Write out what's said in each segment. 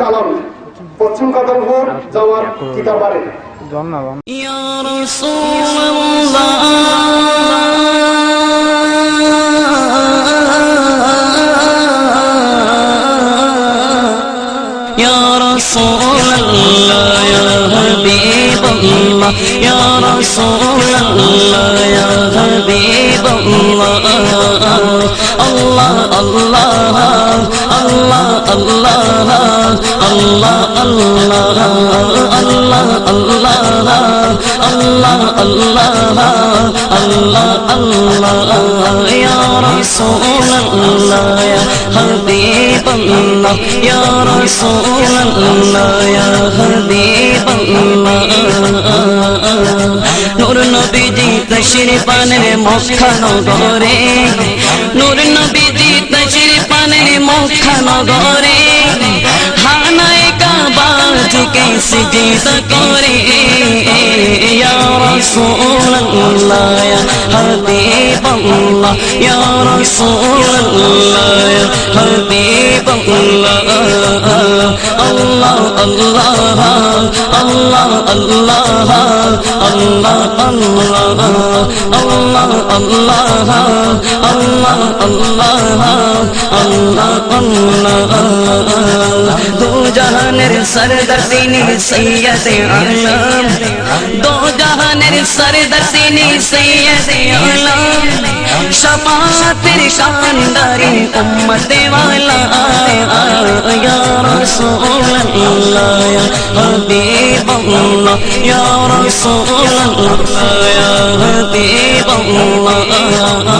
কালাম পশ্চিম কাতারপুর যাওয়ার টিকা পারে يا رسول الله يا حبيب الله الله الله اللہ اللہ اللہ اللہ اللہ اللہ اللہ اللہ اللہ یا رسول اللہ یا حبیب اللہ یا رسول اللہ یا حبیب اللہ نور نبی جی تشریف پانے موکھا نو گورے نور نبی جی تشریف پانے নগরে হানায় কাবা ঝুঁকে সিজদ করে ইয়া রাসূলুল্লাহ ইয়া হাবিবাল্লাহ ইয়া রাসূলুল্লাহ ইয়া হাবিবাল্লাহ আল্লাহ আল্লাহ আল্লাহ আল্লাহ আল্লাহ আল্লাহ আল্লাহ আল্লাহ اللہ اللہ دو جہانر سر دردینی سید عالم دو جہانر سر دردینی سید عالم شفاعت شانداری امت والا یا رسول اللہ یا حبیب اللہ یا رسول اللہ یا حبیب اللہ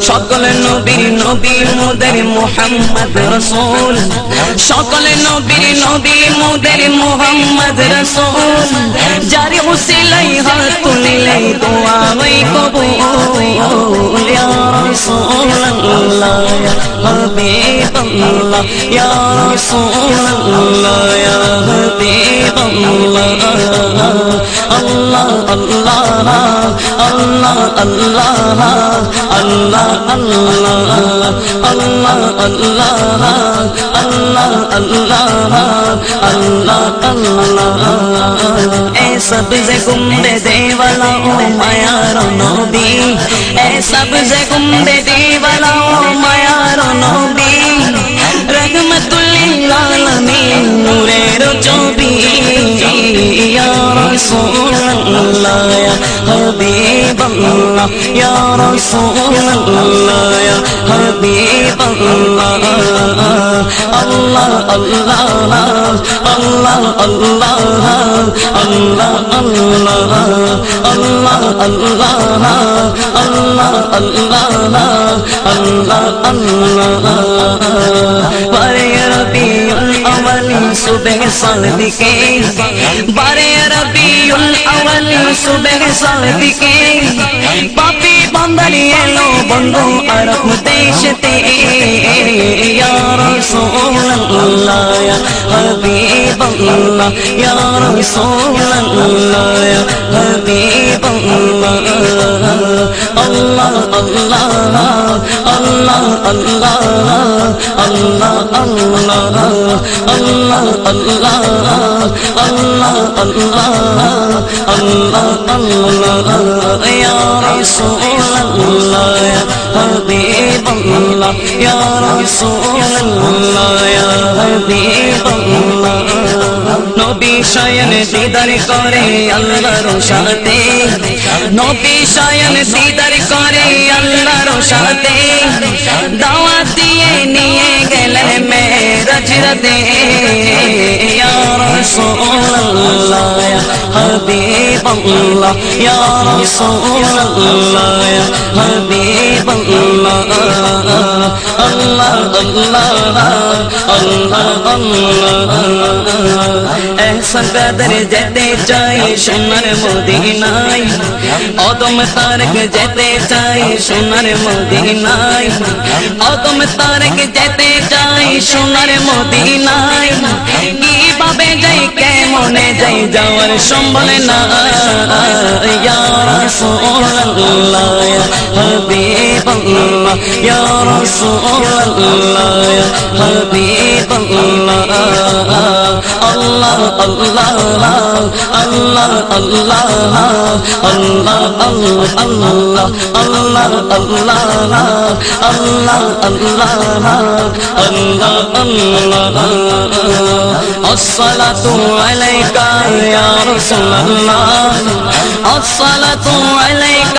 সকলে আল্লাহ নবীর নবী মোদের মোহাম্মদ রসুল। সকলে নবীর নবী মোদের মোহাম্মদ রসুল। যারে উসিলাই হাত তুলিলে দোয়া হই কবুল। ইয়া রাসূলুল্লাহ, ইয়া اللہ اللہ اللہ اللہ اللہ اللہ اللہ اللہ اللہ اللہ اللہ اللہ اے سب سے گمبے دے مایا رونو بھی اے سب سے گمبے دے مایا رونو بھی یا رسول اللہ یا حبیب اللہ اللہ اللہ اللہ اللہ اللہ اللہ اللہ اللہ اللہ اللہ اللہ اللہ اللہ الاول صبح صد بارے ربی الاول صبح صد کے پاپی بندریے لو بندو عرب دیشتے یا رسول اللہ یا حبیب اللہ یا رسول اللہ یا حبیب اللہ اللہ اللہ اللہ اللہ اللہ اللہ اللہ اللہ اللہ اللہ اللہ اللہ یا رسول اللہ یا حبیب اللہ یا رسول اللہ یا حبیب اللہ نبی شاین دیدار کرے اللہ روشاتے نبی شاین دیدار کرے اللہ روشاتے دعوت نیے گلے میں رج دے یا رسول اللہ یا حبیب اللہ، یا رسول اللہ یا حبیب اللہ اللہ اللہ اللہ اللہ ایسا قدر جتے چاہے سنر مدینائی او تم تارک جتے چاہے سنر مدینائی অগম তারেক যেতে চাই সোনার মদিনায়। কীভাবে যাই, কেমনে যাই, যাওয়ার সম্বল না ইয়া রাসূলুল্লাহ হাবিব الله يا رسول الله اللہ اللہ الله اللہ. اللہ الله اللہ اللہ اللہ الله الله الله الله الله الله الصلاة عليك يا رسول الله. الصلاة عليك